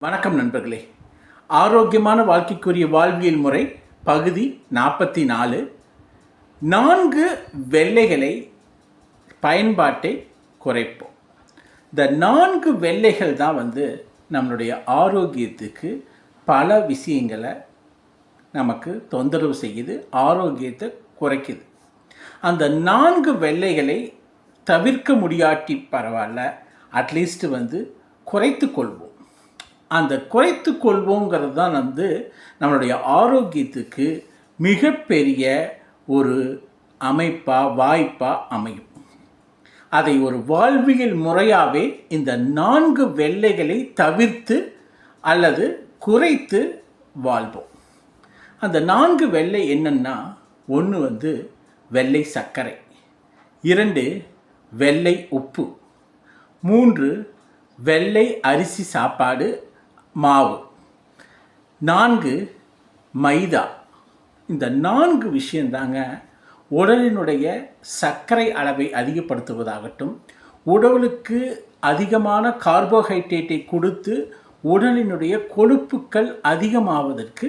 வணக்கம் நண்பர்களே. ஆரோக்கியமான வாழ்க்கைக்குரிய வாழ்வியல் முறை பகுதி நாற்பத்தி நாலு நான்கு வெள்ளைகளை பயன்பாட்டை குறைப்போம். இந்த நான்கு வெள்ளைகள் தான் வந்து நம்மளுடைய ஆரோக்கியத்துக்கு பல விஷயங்களை நமக்கு தொந்தரவு செய்யுது ஆரோக்கியத்தை குறைக்குது. அந்த நான்கு வெள்ளைகளை தவிர்க்க முடியாட்டி பரவாயில்ல அட்லீஸ்ட் வந்து குறைத்து கொள்வோம். அந்த குறைத்து கொள்வோங்கிறது தான் வந்து நம்மளுடைய ஆரோக்கியத்துக்கு மிகப்பெரிய ஒரு அமைப்பாக வாய்ப்பாக அமையும். அதை ஒரு வாழ்வியல் முறையாகவே இந்த நான்கு வெள்ளைகளை தவிர்த்து அல்லது குறைத்து வாழ்வோம். அந்த நான்கு வெள்ளை என்னென்னா ஒன்று வந்து வெள்ளை சர்க்கரை இரண்டு வெள்ளை உப்பு மூன்று வெள்ளை அரிசி சாப்பாடு மாவு. நான்கு மைதா. இந்த நான்கு விஷயந்தாங்க உடலினுடைய சர்க்கரை அளவை அதிகப்படுத்துவதாகட்டும் உடலுக்கு அதிகமான கார்போஹைட்ரேட்டை கொடுத்து உடலினுடைய கொழுப்புக்கள் அதிகமாவதற்கு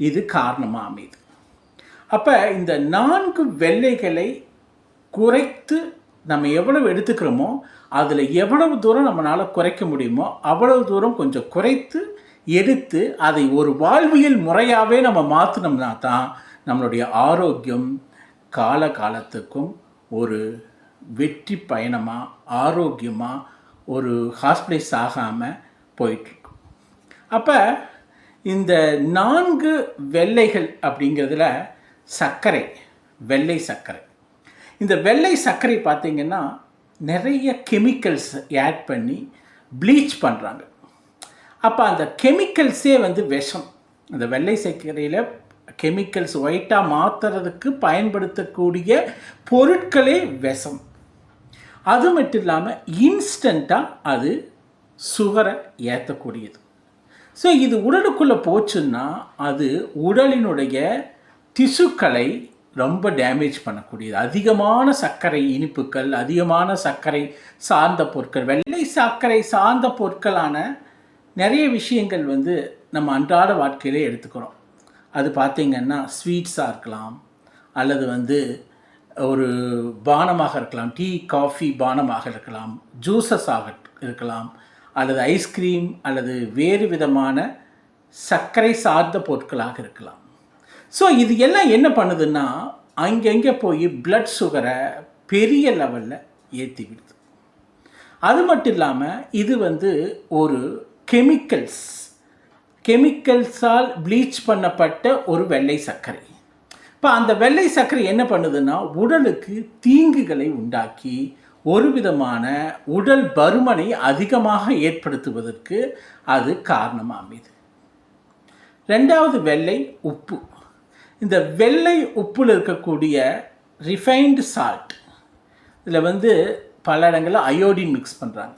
இது காரணமாக அமையுது அப்போ இந்த நான்கு வெள்ளைகளை குறைத்து நம்ம எவ்வளவு எடுத்துக்கிறோமோ அதில் எவ்வளவு தூரம் நம்மளால் குறைக்க முடியுமோ அவ்வளவு தூரம் கொஞ்சம் குறைத்து எடுத்து அதை ஒரு வாழ்வியல் முறையாகவே நம்ம மாற்றினோம்னா தான் நம்மளுடைய ஆரோக்கியம் கால காலத்துக்கும் ஒரு வெற்றி பயணமாக ஆரோக்கியமாக ஒரு ஹாஸ்பிட்டலைஸ் ஆகாமல் போயிட்டுருக்கும். அப்போ இந்த நான்கு வெள்ளைகள் அப்படிங்கிறதுல சர்க்கரை வெள்ளை சர்க்கரை. இந்த வெள்ளை சர்க்கரை பார்த்தீங்கன்னா நிறைய கெமிக்கல்ஸ் ஆட் பண்ணி ப்ளீச் பண்ணுறாங்க அப்போ அந்த கெமிக்கல்ஸே வந்து விஷம். அந்த வெள்ளை சர்க்கரையில் கெமிக்கல்ஸ் ஒயிட்டாக மாற்றுறதுக்கு பயன்படுத்தக்கூடிய பொருட்களே விஷம். அது மட்டும் இல்லாமல் இன்ஸ்டண்ட்டாக அது சுகரை ஏற்றக்கூடியது ஸோ இது உடலுக்குள்ளே போச்சுன்னா அது உடலினுடைய திசுக்களை ரொம்ப டேமேஜ் பண்ணக்கூடியது. அதிகமான சர்க்கரை இனிப்புகள் அதிகமான சர்க்கரை சார்ந்த பொருட்கள் வெள்ளை சர்க்கரை சார்ந்த பொருட்களான நிறைய விஷயங்கள் வந்து நம்ம அன்றாட வாழ்க்கையிலே எடுத்துக்கிறோம். அது பார்த்திங்கன்னா ஸ்வீட்ஸாக இருக்கலாம் அல்லது வந்து ஒரு பானமாக இருக்கலாம் டீ காஃபி பானமாக இருக்கலாம் ஜூஸஸாக இருக்கலாம் அல்லது ஐஸ்கிரீம் அல்லது வேறு விதமான சர்க்கரை சார்ந்த பொருட்களாக இருக்கலாம். ஸோ இது எல்லாம் என்ன பண்ணுதுன்னா அங்கங்கே போய் பிளட் சுகரை பெரிய லெவலில் ஏற்றி விடுது. அது மட்டும் இல்லாமல் இது வந்து ஒரு கெமிக்கல்ஸ் கெமிக்கல்ஸால் ப்ளீச் பண்ணப்பட்ட ஒரு வெள்ளை சர்க்கரை. இப்போ அந்த வெள்ளை சர்க்கரை என்ன பண்ணுதுன்னா உடலுக்கு தீங்குகளை உண்டாக்கி ஒரு விதமான உடல் பருமனை அதிகமாக ஏற்படுத்துவதற்கு அது காரணமாக அமைது ரெண்டாவது வெள்ளை உப்பு. இந்த வெள்ளை உப்பில் இருக்கக்கூடிய ரிஃபைன்டு சால்ட் இதில் வந்து பல இடங்களில் அயோடின் மிக்ஸ் பண்ணுறாங்க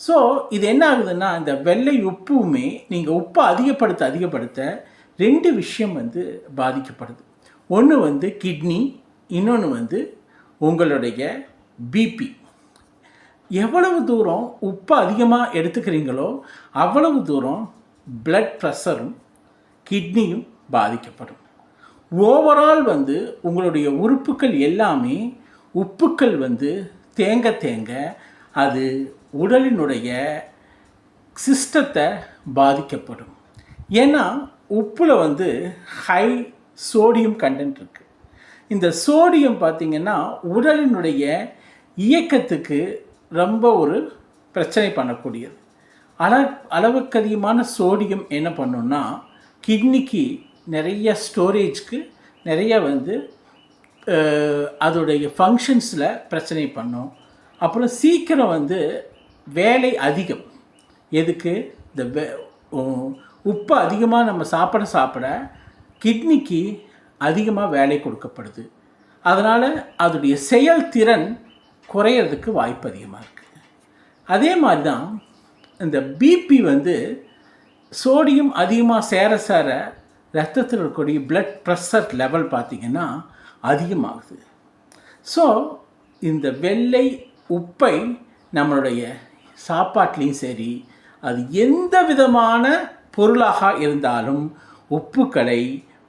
ஸோ இது என்ன ஆகுதுன்னா இந்த வெள்ளை உப்புமே நீங்கள் உப்பை அதிகப்படுத்த அதிகப்படுத்த ரெண்டு விஷயம் வந்து பாதிக்கப்படுது. ஒன்று வந்து கிட்னி இன்னொன்று வந்து உங்களுடைய பிபி எவ்வளவு தூரம் உப்பு அதிகமாக எடுத்துக்கிறீங்களோ அவ்வளவு தூரம் பிளட் ப்ரெஷரும் கிட்னியும் பாதிக்கப்படும். ஓவரால் வந்து உங்களுடைய உறுப்புகள் எல்லாமே உப்புக்கள் வந்து தேங்க தேங்க அது உடலினுடைய சிஸ்டத்தை பாதிக்கப்படும். ஏன்னா உப்பில் வந்து ஹை சோடியம் கண்டென்ட் இருக்குது இந்த சோடியம் பார்த்திங்கன்னா உடலினுடைய இயக்கத்துக்கு ரொம்ப ஒரு பிரச்சனை பண்ணக்கூடியது. அள அளவுக்கு அதிகமான சோடியம் என்ன பண்ணுன்னா கிட்னிக்கு நிறைய ஸ்டோரேஜ்க்கு நிறைய வந்து அதோடைய ஃபங்க்ஷன்ஸில் பிரச்சனை பண்ணும். அப்புறம் சீக்கிரம் வந்து வேலை அதிகம். எதுக்கு? இந்த வே உப்பு அதிகமாக நம்ம சாப்பிட சாப்பிட கிட்னிக்கு அதிகமாக வேலை கொடுக்கப்படுது. அதனால் அதோடைய செயல்திறன் குறையிறதுக்கு வாய்ப்பு அதிகமாக இருக்குது அதே மாதிரி தான் இந்த பிபி வந்து சோடியம் அதிகமாக சேர சேர ரத்தத்தில் இருக்கக்கூடிய பிளட் ப்ரெஷர் லெவல் பார்த்திங்கன்னா அதிகமாகுது. ஸோ இந்த வெள்ளை உப்பை நம்மளுடைய சாப்பாட்லேயும் சரி அது எந்த விதமான பொருளாக இருந்தாலும் உப்புக்களை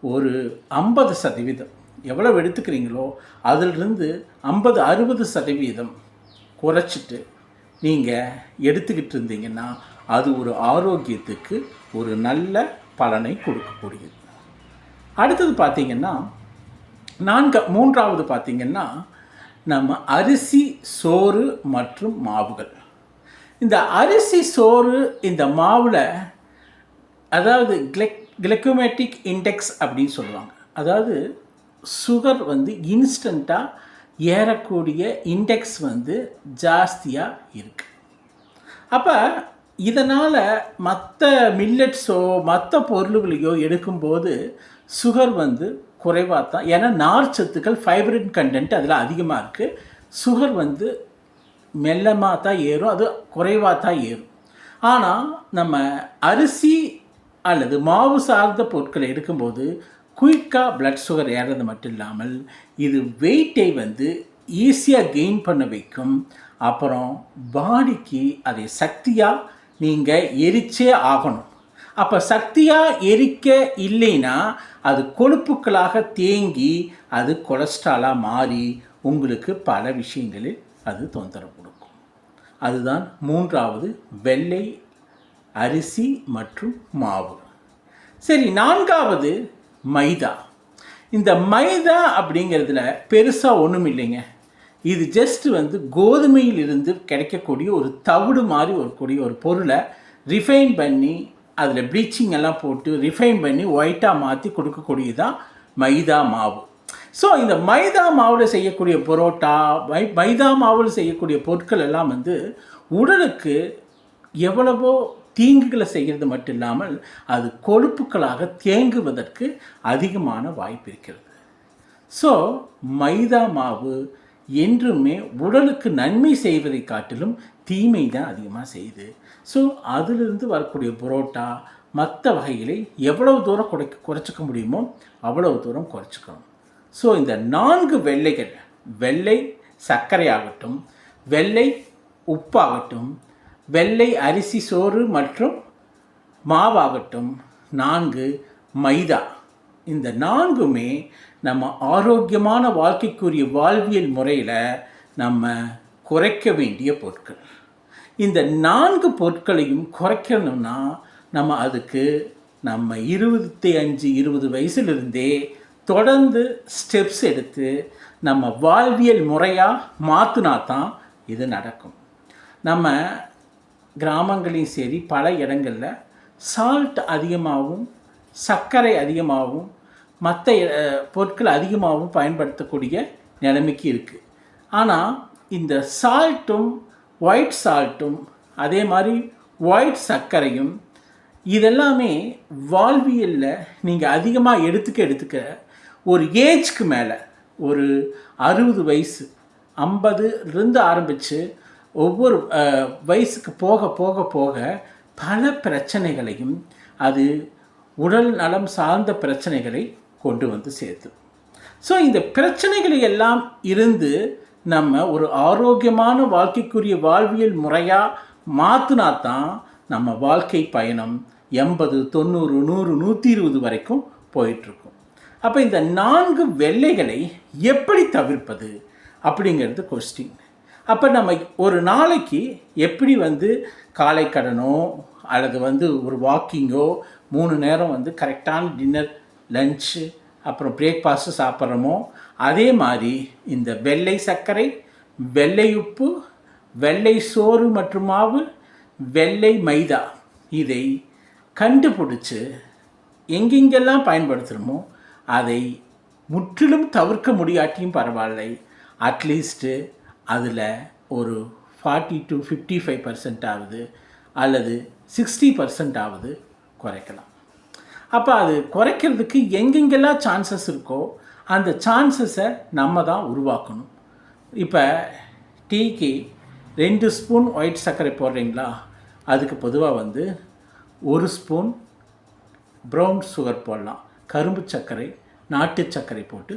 ஒரு ஐம்பது சதவீதம் எவ்வளவு எடுத்துக்கிறீங்களோ அதிலிருந்து ஐம்பது அறுபது சதவீதம் குறைச்சிட்டு நீங்கள் எடுத்துக்கிட்டு இருந்தீங்கன்னா அது ஒரு ஆரோக்கியத்துக்கு ஒரு நல்ல பலனை கொடுக்கக்கூடியது. அடுத்தது பார்த்தீங்கன்னா நான்கு மூன்றாவது பார்த்திங்கன்னா நம்ம அரிசி சோறு மற்றும் மாவுகள். இந்த அரிசி சோறு இந்த மாவில் அதாவது கிளெக் கிளைக்கோமேட்டிக் இண்டெக்ஸ் அப்படின்னு சொல்லுவாங்க. அதாவது சுகர் வந்து இன்ஸ்டண்ட்டாக ஏறக்கூடிய இண்டெக்ஸ் வந்து ஜாஸ்தியாக இருக்குது அப்போ இதனால் மற்ற மில்லட்ஸோ மற்ற பொருள்களையோ எடுக்கும்போது சுகர் வந்து குறைவாக தான் ஏன்னா நார்ச்சத்துக்கள் ஃபைபரின் கண்டென்ட் அதில் அதிகமாக இருக்குது சுகர் வந்து மெல்லமாக தான் ஏறும். அது குறைவாக தான் ஏறும். ஆனால் நம்ம அரிசி அல்லது மாவு சார்ந்த பொருட்களை எடுக்கும்போது குயிக்காக பிளட் சுகர் ஏறது மட்டும் இல்லாமல் இது வெயிட்டை வந்து ஈஸியாக கெயின் பண்ண வைக்கும். அப்புறம் பாடிக்கு அதை சக்தியாக நீங்கள் எரிச்சே ஆகணும். அப்போ சக்தியாக எரிக்க இல்லைன்னா அது கொழுப்புக்களாக தேங்கி அது கொலஸ்ட்ராலாக மாறி உங்களுக்கு பல விஷயங்களில் அது தொந்தரவு கொடுக்கும். அதுதான் மூன்றாவது வெள்ளை அரிசி மற்றும் மாவு. சரி நான்காவது மைதா. இந்த மைதா அப்படிங்கிறதுல பெருசாக ஒன்றும் இல்லைங்க இது ஜஸ்ட் வந்து கோதுமையில் இருந்து கிடைக்கக்கூடிய ஒரு தவிடு மாதிரி ஒரு கூடிய ஒரு பொருளை ரிஃபைன் பண்ணி அதில் ப்ளீச்சிங் எல்லாம் போட்டு ரிஃபைன் பண்ணி ஒயிட்டாக மாற்றி கொடுக்கக்கூடியதான் மைதா மாவு. ஸோ இந்த மைதா மாவில் செய்யக்கூடிய பரோட்டா மை மைதா மாவில் செய்யக்கூடிய பொருட்கள் எல்லாம் வந்து உடலுக்கு எவ்வளவோ தீங்குகளை செய்கிறது மட்டும் இல்லாமல் அது கொழுப்புக்களாக தேங்குவதற்கு அதிகமான வாய்ப்பு இருக்கிறது. ஸோ மைதா மாவு என்றுமே உடலுக்கு நன்மை செய்வதை காட்டிலும் தீமை தான் அதிகமாக செய்யுது. ஸோ அதிலிருந்து வரக்கூடிய புரோட்டா மற்ற வகைகளை எவ்வளவு தூரம் குறைக்க குறைச்சிக்க முடியுமோ அவ்வளவு தூரம் குறைச்சிக்கணும். ஸோ இந்த நான்கு வெள்ளைகள் வெள்ளை சர்க்கரை ஆகட்டும் வெள்ளை உப்பாகட்டும் வெள்ளை அரிசி சோறு மற்றும் மாவாகட்டும் நான்கு மைதா. இந்த நான்குமே நம்ம ஆரோக்கியமான வாழ்க்கைக்குரிய வாழ்வியல் முறையில் நம்ம குறைக்க வேண்டிய பொருட்கள். இந்த நான்கு பொருட்களையும் குறைக்கணும்னா நம்ம அதுக்கு நம்ம இருபத்தி அஞ்சு இருபது வயசுலேருந்தே தொடர்ந்து ஸ்டெப்ஸ் எடுத்து நம்ம வாழ்வியல் முறையாக மாற்றினா தான் இது நடக்கும். நம்ம கிராமங்களையும் சரி பல இடங்களில் சால்ட் அதிகமாகவும் சர்க்கரை அதிகமாகவும் மற்ற பொருட்கள் அதிகமாகவும் பயன்படுத்தக்கூடிய நிலைமைக்கு இருக்குது ஆனால் இந்த சால்ட்டும் ஒயிட் சால்ட்டும் அதே மாதிரி ஒயிட் சர்க்கரையும் இதெல்லாமே வாழ்வியலில் நீங்கள் அதிகமாக எடுத்துக்க எடுத்துக்க ஒரு ஏஜ்க்கு மேலே ஒரு அறுபது வயசு ஐம்பதுலேருந்து ஆரம்பித்து ஒவ்வொரு வயசுக்கு போக போக போக பல பிரச்சனைகளையும் அது உடல் நலம் சார்ந்த பிரச்சனைகளை கொண்டு வந்து சேர்த்து. ஸோ இந்த பிரச்சனைகளை எல்லாம் இருந்து நம்ம ஒரு ஆரோக்கியமான வாழ்க்கைக்குரிய வாழ்வியல் முறையாக மாற்றினா தான் நம்ம வாழ்க்கை பயணம் எண்பது தொண்ணூறு நூறு நூற்றி இருபது வரைக்கும் போயிட்டுருக்கும். அப்போ இந்த நான்கு வெள்ளைகளை எப்படி தவிர்ப்பது அப்படிங்கிறது கொஸ்டின் அப்போ நம்ம ஒரு நாளைக்கு எப்படி வந்து காலை கடனோ அல்லது வந்து ஒரு வாக்கிங்கோ மூணு நேரம் வந்து கரெக்டான டின்னர் லஞ்சு அப்புறம் பிரேக்ஃபாஸ்ட்டு சாப்பிட்றோமோ அதே மாதிரி இந்த வெள்ளை சர்க்கரை வெள்ளை உப்பு வெள்ளை சோறு மற்றும் மாவு வெள்ளை மைதா இதை கண்டுபிடிச்சு எங்கெங்கெல்லாம் பயன்படுத்துகிறோமோ அதை முற்றிலும் தவிர்க்க முடியாட்டியும் பரவாயில்லை. அட்லீஸ்ட்டு அதில் ஒரு forty to fifty five percent ஆகுது அல்லது சிக்ஸ்டி பர்சன்ட் ஆகுது குறைக்கலாம். அப்போ அது குறைக்கிறதுக்கு எங்கெங்கெல்லாம் சான்சஸ் இருக்கோ அந்த சான்சஸை நம்ம தான் உருவாக்கணும். இப்போ டீக்கு ரெண்டு ஸ்பூன் ஒயிட் சர்க்கரை போடுறீங்களா? அதுக்கு பொதுவாக வந்து ஒரு ஸ்பூன் ப்ரௌன் சுகர் போடலாம். கரும்பு சர்க்கரை நாட்டு சர்க்கரை போட்டு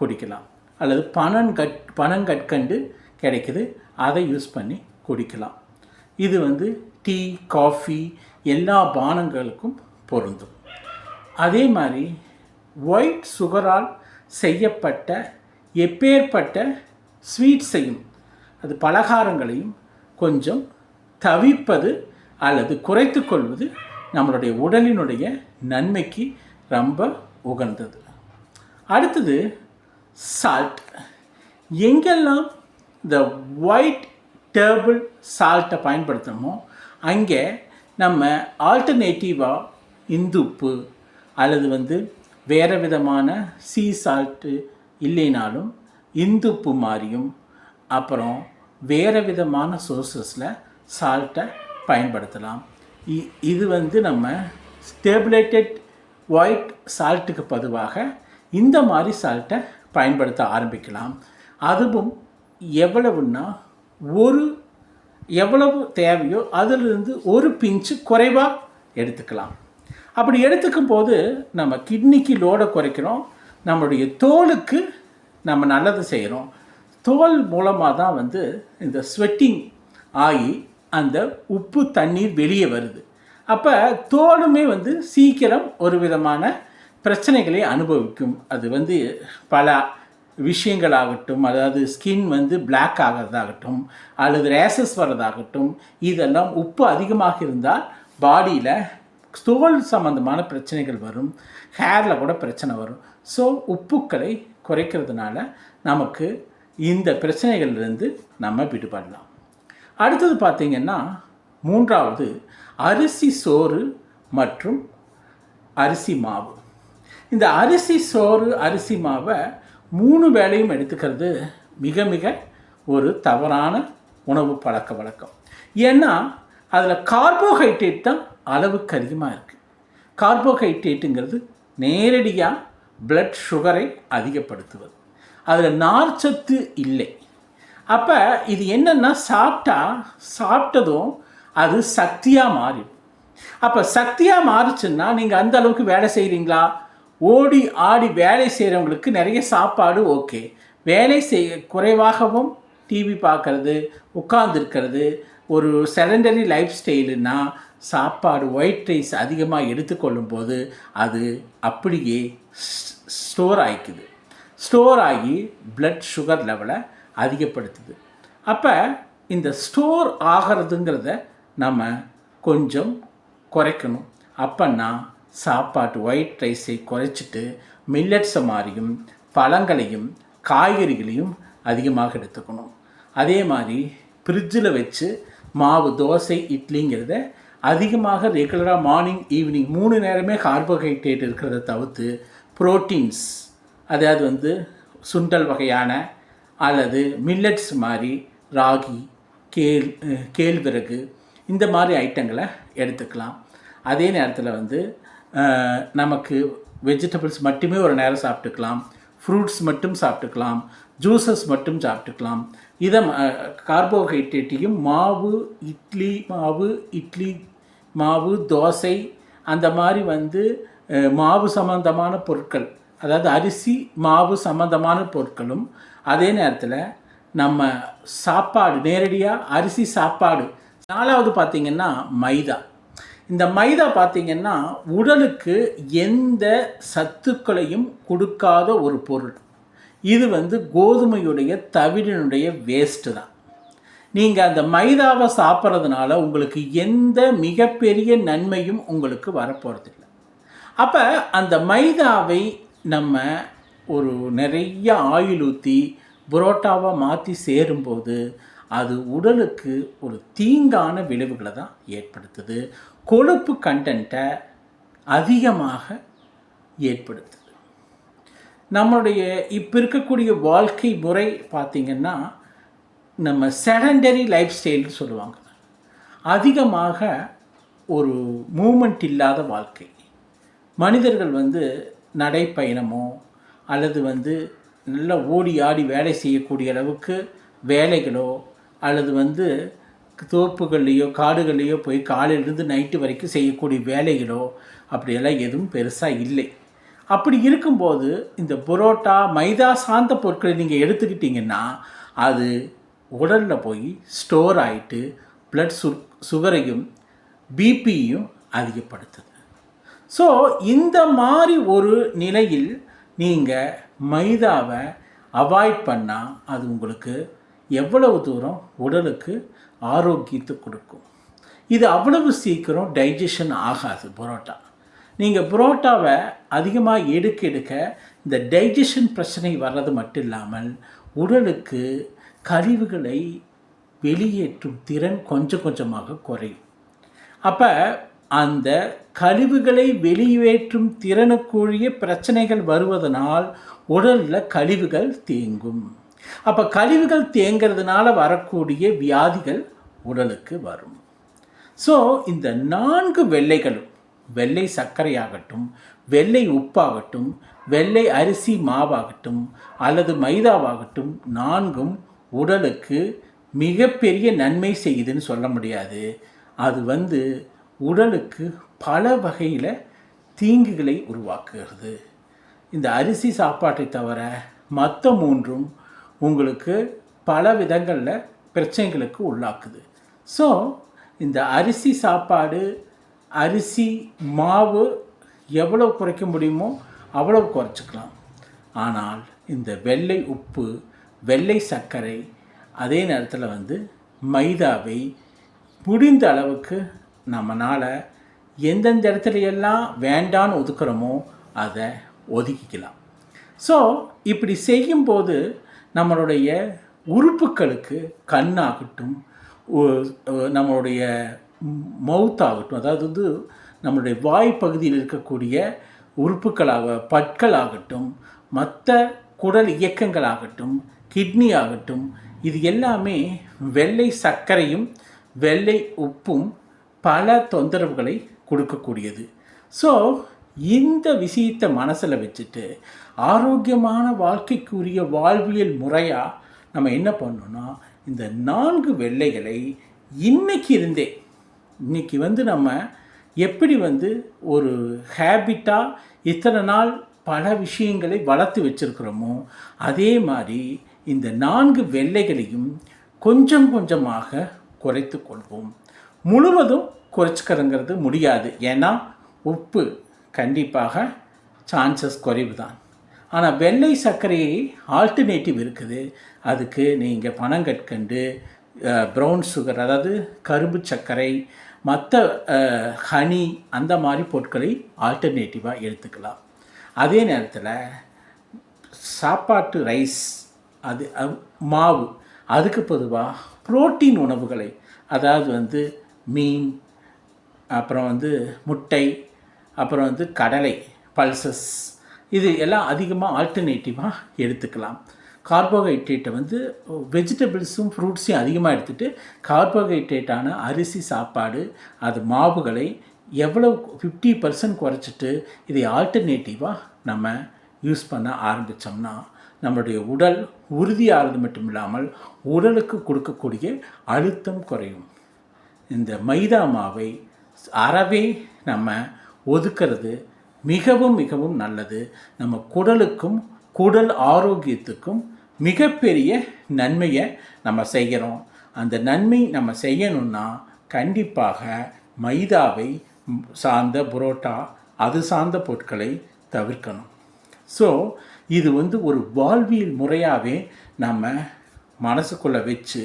குடிக்கலாம். அல்லது பனங்கட் பனங்கற்கண்டு கிடைக்குது அதை யூஸ் பண்ணி குடிக்கலாம். இது வந்து டீ காஃபி எல்லா பானங்களுக்கும் பொருந்தும். அதே மாதிரி ஒயிட் சுகரால் செய்யப்பட்ட எப்பேற்பட்ட ஸ்வீட்ஸையும் அது பலகாரங்களையும் கொஞ்சம் தவிப்பது அல்லது குறைத்து கொள்வது நம்மளுடைய உடலினுடைய நன்மைக்கு ரொம்ப உகந்தது. அடுத்தது சால்ட் எங்கெல்லாம் இந்த ஒயிட் டேபிள் சால்ட்டை பயன்படுத்தணுமோ அங்கே நம்ம ஆல்டர்னேட்டிவாக இந்துப்பு அல்லது வந்து வேறு விதமான சீ சால்ட்டு இல்லைனாலும் இந்துப்பு மாதிரியும் அப்புறம் வேறு விதமான சோர்சஸில் சால்ட்டை பயன்படுத்தலாம். இ- இது வந்து நம்ம ஸ்டேபிளேட்டட் ஒயிட் சால்ட்டுக்கு பதிவாக இந்த மாதிரி சால்ட்டை பயன்படுத்த ஆரம்பிக்கலாம். அதுவும் எவ்வளவுன்னா ஒரு எவ்வளவு தேவையோ அதிலிருந்து ஒரு பிஞ்சு குறைவாக எடுத்துக்கலாம். அப்படி எடுத்துக்கும் போது நம்ம கிட்னிக்கு லோடை குறைக்கிறோம். நம்மளுடைய தோலுக்கு நம்ம நல்லது செய்கிறோம் தோல் மூலமாக தான் வந்து இந்த ஸ்வெட்டிங் ஆகி அந்த உப்பு தண்ணீர் வெளியே வருது. அப்போ தோலுமே வந்து சீக்கிரம் ஒரு விதமான பிரச்சனைகளை அனுபவிக்கும். அது வந்து பல விஷயங்களாகட்டும் அதாவது ஸ்கின் வந்து பிளாக் ஆகிறதாகட்டும் அல்லது ரேசஸ் வர்றதாகட்டும் இதெல்லாம் உப்பு அதிகமாக இருந்தால் பாடியில் தோல் சம்பந்தமான பிரச்சனைகள் வரும் ஹேரில் கூட பிரச்சனை வரும். ஸோ உப்புக்களை குறைக்கிறதுனால நமக்கு இந்த பிரச்சனைகள்லேருந்து நம்ம விடுபடலாம். அடுத்தது பார்த்திங்கன்னா மூன்றாவது அரிசி சோறு மற்றும் அரிசி மாவு. இந்த அரிசி சோறு அரிசி மாவை மூணு வேளையும் எடுத்துக்கிறது மிக மிக ஒரு தவறான உணவு பழக்க வழக்கம். ஏன்னா அதில் கார்போஹைட்ரேட் தான் அளவுக்கு அதிகமாக இருக்குது கார்போஹைட்ரேட்டுங்கிறது நேரடியாக பிளட் சுகரை அதிகப்படுத்துவது. அதில் நார்ச்சத்து இல்லை. அப்போ இது என்னென்னா சாப்பிட்டா சாப்பிட்டதும் அது சக்தியாக மாறிடும். அப்போ சக்தியாக மாறுச்சுன்னா நீங்கள் அந்த அளவுக்கு வேலை செய்கிறீங்களா ஓடி ஆடி வேலை செய்கிறவங்களுக்கு நிறைய சாப்பாடு ஓகே. வேலை செய் குறைவாகவும் டிவி பார்க்குறது உட்கார்ந்துருக்கிறது ஒரு செடண்டரி லைஃப் ஸ்டைலுன்னா சாப்பாடு ஒயிட் ரைஸ் அதிகமாக எடுத்துக்கொள்ளும் போது அது அப்படியே ஸ்டோர் ஆகிக்குது ஸ்டோர் ஆகி பிளட் சுகர் லெவலை அதிகப்படுத்துது. அப்போ இந்த ஸ்டோர் ஆகிறதுங்கிறத நம்ம கொஞ்சம் குறைக்கணும். அப்போன்னா சாப்பாட்டு ஒயிட் ரைஸை குறைச்சிட்டு மில்லட்ஸை மாதிரியும் பழங்களையும் காய்கறிகளையும் அதிகமாக எடுத்துக்கணும். அதே மாதிரி ஃப்ரிட்ஜில் வச்சு மாவு தோசை இட்லிங்கிறத அதிகமாக ரெகுலராக மார்னிங் ஈவினிங் மூணு நேரமே கார்போஹைட்ரேட் இருக்கிறத தவிர்த்து புரோட்டீன்ஸ் அதாவது வந்து சுண்டல் வகையான அல்லது மில்லட்ஸ் மாதிரி ராகி கேல் கேழ்விறகு இந்த மாதிரி ஐட்டங்களை எடுத்துக்கலாம். அதே நேரத்தில் வந்து நமக்கு வெஜிடபிள்ஸ் மட்டுமே ஒரு நேரம் சாப்பிட்டுக்கலாம். ஃப்ரூட்ஸ் மட்டும் சாப்பிட்டுக்கலாம் ஜூஸஸ் மட்டும் சாப்பிட்டுக்கலாம். இதை கார்போஹைட்ரேட்டையும் மாவு இட்லி மாவு இட்லி மாவு தோசை அந்த மாதிரி வந்து மாவு சம்பந்தமான பொருட்கள் அதாவது அரிசி மாவு சம்பந்தமான பொருட்களும் அதே நேரத்தில் நம்ம சாப்பாடு நேரடியாக அரிசி சாப்பாடு. நாலாவது பார்த்திங்கன்னா மைதா. இந்த மைதா பார்த்திங்கன்னா உடலுக்கு எந்த சத்துக்களையும் கொடுக்காத ஒரு பொருள். இது வந்து கோதுமையுடைய தவிடினுடைய வேஸ்ட்டு தான். நீங்கள் அந்த மைதாவை சாப்பிட்றதுனால உங்களுக்கு எந்த மிகப்பெரிய நன்மையும் உங்களுக்கு வரப்போகிறதில்ல அப்போ அந்த மைதாவை நம்ம ஒரு நிறைய ஆயில் ஊற்றி புரோட்டாவாக மாற்றி சேரும்போது அது உடலுக்கு ஒரு தீங்கான விளைவுகளை தான் ஏற்படுத்துது. கொழுப்பு கண்டென்ட்டை அதிகமாக ஏற்படுத்துது. நம்மளுடைய இப்போ இருக்கக்கூடிய வாழ்க்கை முறை பார்த்திங்கன்னா நம்ம செடண்டரி லைஃப் ஸ்டைல்னு சொல்லுவாங்க. அதிகமாக ஒரு மூமெண்ட் இல்லாத வாழ்க்கை. மனிதர்கள் வந்து நடைப்பயணமோ அல்லது வந்து நல்லா ஓடி ஆடி வேலை செய்யக்கூடிய அளவுக்கு வேலைகளோ அல்லது வந்து தோப்புகள்லேயோ காடுகள்லேயோ போய் காலையிலேருந்து நைட்டு வரைக்கும் செய்யக்கூடிய வேலைகளோ அப்படியெல்லாம் எதுவும் பெருசாக இல்லை. அப்படி இருக்கும்போது இந்த புரோட்டா மைதா சார்ந்த பொருட்களை நீங்கள் எடுத்துக்கிட்டிங்கன்னா அது உடலில் போய் ஸ்டோர் ஆகிட்டு பிளட் சு சுகரையும் பிபியும் அதிகப்படுத்துது. ஸோ இந்த மாதிரி ஒரு நிலையில் நீங்கள் மைதாவை அவாய்ட் பண்ணால் அது உங்களுக்கு எவ்வளவு தூரம் உடலுக்கு ஆரோக்கியத்தை கொடுக்கும். இது அவ்வளவு சீக்கிரம் டைஜஷன் ஆகாது புரோட்டா. நீங்கள் புரோட்டாவை அதிகமாக எடுக்க எடுக்க இந்த டைஜஷன் பிரச்சனை வர்றது மட்டும் இல்லாமல் உடலுக்கு கழிவுகளை வெளியேற்றும் திறன் கொஞ்சம் கொஞ்சமாக குறையும். அப்போ அந்த கழிவுகளை வெளியேற்றும் திறனுக்குரிய பிரச்சனைகள் வருவதனால் உடலில் கழிவுகள் தேங்கும். அப்போ கழிவுகள் தேங்கிறதுனால வரக்கூடிய வியாதிகள் உடலுக்கு வரும். ஸோ இந்த நான்கு வெள்ளைகளும் வெள்ளை சர்க்கரையாகட்டும் வெள்ளை உப்பாகட்டும் வெள்ளை அரிசி மாவாகட்டும் அல்லது மைதாவாகட்டும் நான்கும் உடலுக்கு மிகப்பெரிய நன்மை செய்யுதுன்னு சொல்ல முடியாது. அது வந்து உடலுக்கு பல வகையில் தீங்குகளை உருவாக்குகிறது. இந்த அரிசி சாப்பாட்டை தவிர மற்ற மூன்றும் உங்களுக்கு பல விதங்களில் பிரச்சனைகளுக்கு உள்ளாக்குது. ஸோ இந்த அரிசி சாப்பாடு அரிசி மாவு எவ்வளோ குறைக்க முடியுமோ அவ்வளோ குறைச்சிக்கலாம். ஆனால் இந்த வெள்ளை உப்பு வெள்ளை சர்க்கரை அதே நேரத்தில் வந்து மைதாவை முடிந்த அளவுக்கு நம்மளால் எந்தெந்த இடத்துல எல்லாம் வேண்டான்னு ஒதுக்குறோமோ அதை ஒதுக்கிக்கலாம். ஸோ இப்படி செய்யும்போது நம்மளுடைய உறுப்புகளுக்கு கண்ணாகட்டும் நம்மளுடைய மவுத் ஆகட்டும் அதாவது வந்து நம்மளுடைய வாய் பகுதியில் இருக்கக்கூடிய உறுப்புகளாக பற்களாகட்டும் மற்ற குடல் இயக்கங்களாகட்டும் கிட்னி ஆகட்டும் இது எல்லாமே வெள்ளை சர்க்கரையும் வெள்ளை உப்பும் பல தொந்தரவுகளை கொடுக்கக்கூடியது. ஸோ இந்த விஷயத்தை மனசில் வச்சுட்டு ஆரோக்கியமான வாழ்க்கைக்குரிய வாழ்வியல் முறையாக நம்ம என்ன பண்ணோன்னா இந்த நான்கு வெள்ளைகளை இன்னைக்கு இருந்தே இன்னைக்கு வந்து நம்ம எப்படி வந்து ஒரு ஹேபிட்டாக இத்தனை நாள் பல விஷயங்களை வளர்த்து வச்சுருக்கிறோமோ அதே மாதிரி இந்த நான்கு வெள்ளைகளையும் கொஞ்சம் கொஞ்சமாக குறைத்து கொள்வோம். முழுவதும் குறைச்சிக்கிறங்கிறது முடியாது. ஏன்னா உப்பு கண்டிப்பாக சான்சஸ் குறைவு தான் ஆனால் வெள்ளை சர்க்கரையை ஆல்டர்னேட்டிவ் இருக்குது. அதுக்கு நீங்கள் பனங்கற்கண்டு ப்ரௌன் சுகர் அதாவது கரும்பு சர்க்கரை மற்ற ஹனி அந்த மாதிரி பொருட்களை ஆல்டர்னேட்டிவாக எடுத்துக்கலாம். அதே நேரத்தில் சாப்பாட்டு ரைஸ் அது மாவு அதுக்கு பொதுவாக புரோட்டீன் உணவுகளை அதாவது வந்து மீன் அப்புறம் வந்து முட்டை அப்புறம் வந்து கடலை பல்சஸ் இது எல்லாம் அதிகமாக ஆல்டர்னேட்டிவாக எடுத்துக்கலாம். கார்போஹைட்ரேட்டை வந்து வெஜிடபிள்ஸும் ஃப்ரூட்ஸையும் அதிகமாக எடுத்துகிட்டு கார்போஹைட்ரேட்டான அரிசி சாப்பாடு அது மாவுகளை எவ்வளோ ஃபிஃப்டி பர்சன்ட் குறைச்சிட்டு இதை ஆல்டர்னேட்டிவாக நம்ம யூஸ் பண்ண ஆரம்பித்தோம்னா நம்மளுடைய உடல் உறுதியாகிறது மட்டும் இல்லாமல் உடலுக்கு கொடுக்கக்கூடிய அழுத்தம் குறையும். இந்த மைதா மாவை அறவே நம்ம ஒதுக்கிறது மிகவும் மிகவும் நல்லது. நம்ம குடலுக்கும் குடல் ஆரோக்கியத்துக்கும் மிகப்பெரிய நன்மையை நம்ம செய்கிறோம். அந்த நன்மை நம்ம செய்யணும்னா கண்டிப்பாக மைதாவை சார்ந்த புரோட்டா அது சார்ந்த பொருட்களை தவிர்க்கணும். ஸோ இது வந்து ஒரு வாழ்வியல் முறையாகவே நம்ம மனசுக்குள்ளே வச்சு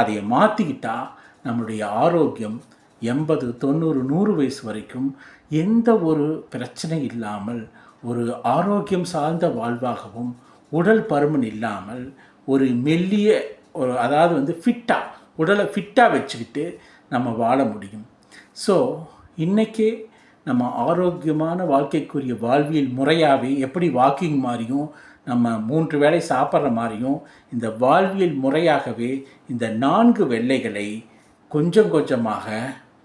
அதை மாற்றிக்கிட்டால் நம்மளுடைய ஆரோக்கியம் எண்பது தொண்ணூறு நூறு வயசு வரைக்கும் எந்த ஒரு பிரச்சனை இல்லாமல் ஒரு ஆரோக்கியம் சார்ந்த வாழ்வாகவும் உடல் பருமன் இல்லாமல் ஒரு மெல்லிய ஒரு அதாவது வந்து ஃபிட்டாக உடலை ஃபிட்டாக வச்சுக்கிட்டு நம்ம வாழ முடியும். ஸோ இன்றைக்கே நம்ம ஆரோக்கியமான வாழ்க்கைக்குரிய வாழ்வியல் முறையாகவே எப்படி வாக்கிங் மாதிரியும் நம்ம மூன்று வேளை சாப்பிட்ற மாதிரியும் இந்த வாழ்வியல் முறையாகவே இந்த நான்கு வெள்ளைகளை கொஞ்சம் கொஞ்சமாக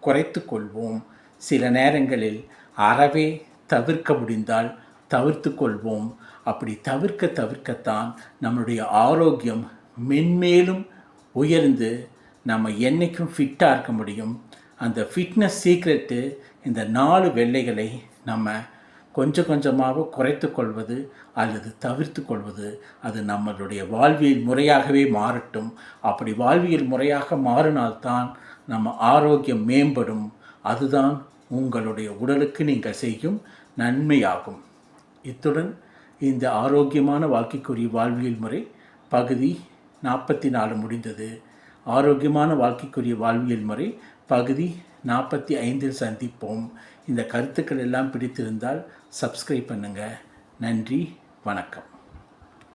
குறைத்து கொள்வோம். சில நேரங்களில் அறவே தவிர்க்க முடிந்தால் தவிர்த்து கொள்வோம். அப்படி தவிர்க்க தவிர்க்கத்தான் நம்மளுடைய ஆரோக்கியம் மென்மேலும் உயர்ந்து நம்ம என்றைக்கும் ஃபிட்டாக இருக்க முடியும். அந்த ஃபிட்னஸ் சீக்ரெட்டு இந்த நாலு வெள்ளைகளை நம்ம கொஞ்சம் கொஞ்சமாக குறைத்து கொள்வது அல்லது தவிர்த்து கொள்வது அது நம்மளுடைய வாழ்வியல் முறையாகவே மாறட்டும். அப்படி வாழ்வியல் முறையாக மாறினால்தான் நம்ம ஆரோக்கியம் மேம்படும். அதுதான் உங்களுடைய உடலுக்கு நீங்கள் செய்யும் நன்மையாகும். இத்துடன் இந்த ஆரோக்கியமான வாழ்க்கைக்குரிய வாழ்வியல் முறை பகுதி நாற்பத்தி நாலு முடிந்தது. ஆரோக்கியமான வாழ்க்கைக்குரிய வாழ்வியல் முறை பகுதி நாற்பத்தி ஐந்தில் சந்திப்போம். இந்த கருத்துக்கள் எல்லாம் பிடித்திருந்தால் சப்ஸ்கிரைப் பண்ணுங்கள் நன்றி வணக்கம்.